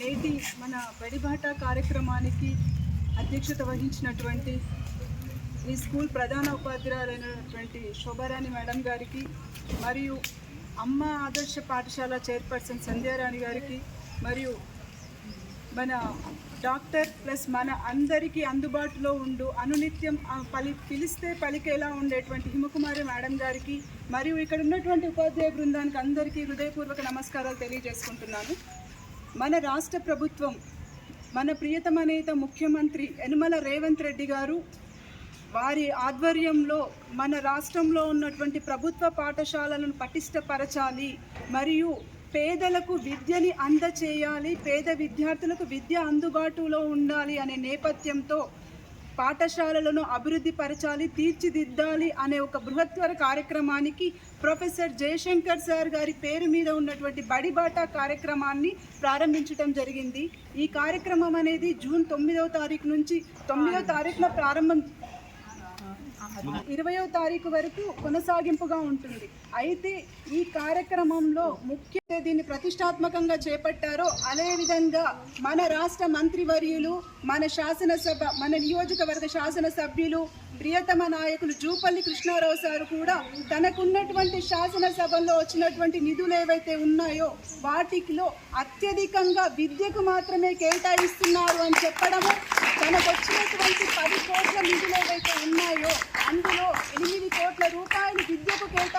నేటి మన బడిబాట కార్యక్రమానికి అధ్యక్షత వహించినటువంటి ఈ స్కూల్ ప్రధాన ఉపాధ్యాయులైనటువంటి శోభారాణి మేడం గారికి మరియు అమ్మ ఆదర్శ పాఠశాల చైర్పర్సన్ సంధ్యారాణి గారికి మరియు మన డాక్టర్ ప్లస్ మన అందరికీ అందుబాటులో ఉండు అనునిత్యం పలి పిలిస్తే పలికేలా ఉండేటువంటి హిమకుమారి మేడం గారికి మరియు ఇక్కడ ఉన్నటువంటి ఉపాధ్యాయ బృందానికి అందరికీ హృదయపూర్వక నమస్కారాలు తెలియజేసుకుంటున్నాను. మన రాష్ట్ర ప్రభుత్వం మన ప్రియతమ నేత ముఖ్యమంత్రి యనమల రేవంత్ రెడ్డి గారు వారి ఆధ్వర్యంలో మన రాష్ట్రంలో ఉన్నటువంటి ప్రభుత్వ పాఠశాలలను పటిష్టపరచాలి మరియు పేదలకు విద్యని అందచేయాలి పేద విద్యార్థులకు విద్య అందుబాటులో ఉండాలి అనే నేపథ్యంతో పాఠశాలలను అభివృద్ధి పరచాలి తీర్చిదిద్దాలి అనే ఒక బృహత్తర కార్యక్రమానికి ప్రొఫెసర్ జయశంకర్ సార్ గారి పేరు మీద ఉన్నటువంటి బడిబాటా కార్యక్రమాన్ని ప్రారంభించడం జరిగింది. ఈ కార్యక్రమం అనేది జూన్ తొమ్మిదవ తారీఖు నుంచి తొమ్మిదవ తారీఖున ప్రారంభం ఇరవయో తారీఖు వరకు కొనసాగింపుగా ఉంటుంది. అయితే ఈ కార్యక్రమంలో ముఖ్య దీన్ని ప్రతిష్టాత్మకంగా చేపట్టారో అదేవిధంగా మన రాష్ట్ర మంత్రివర్యులు మన శాసనసభ మన నియోజకవర్గ శాసనసభ్యులు ప్రియతమ నాయకులు జూపల్లి కృష్ణారావు సారు కూడా తనకున్నటువంటి శాసనసభలో వచ్చినటువంటి నిధులు ఏవైతే ఉన్నాయో వాటిలో అత్యధికంగా విద్యకు మాత్రమే కేటాయిస్తున్నారు అని చెప్పడము తనకు వచ్చినటువంటి పది కోట్ల నిధులు ఏవైతే ఉన్నాయో అందులో ఎనిమిది కోట్ల రూపాయలు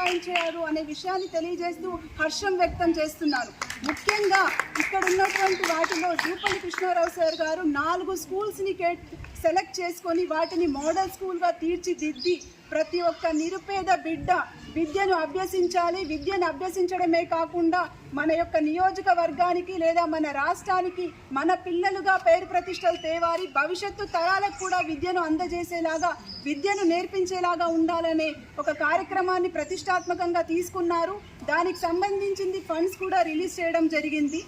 సహాయం కేటాయించారు అనే విషయాన్ని తెలియజేస్తూ హర్షం వ్యక్తం చేస్తున్నారు. ముఖ్యంగా ఇక్కడ ఉన్నటువంటి వాటిలో జూపల్లి కృష్ణారావు సార్ గారు నాలుగు స్కూల్స్ని కే సెలెక్ట్ చేసుకొని వాటిని మోడల్ స్కూల్గా తీర్చిదిద్ది ప్రతి ఒక్క నిరుపేద బిడ్డ విద్యను అభ్యసించాలి. విద్యను అభ్యసించడమే కాకుండా మన యొక్క నియోజకవర్గానికి లేదా మన రాష్ట్రానికి మన పిల్లలుగా పేరు ప్రతిష్టలు తేవాలి. భవిష్యత్తు తరాలకు కూడా విద్యను అందజేసేలాగా విద్యను నేర్పించేలాగా ఉండాలనే ఒక కార్యక్రమాన్ని ప్రతిష్టాత్మకంగా తీసుకున్నారు. దానికి సంబంధించింది ఫండ్స్ కూడా రిలీజ్ చేయడం జరిగింది.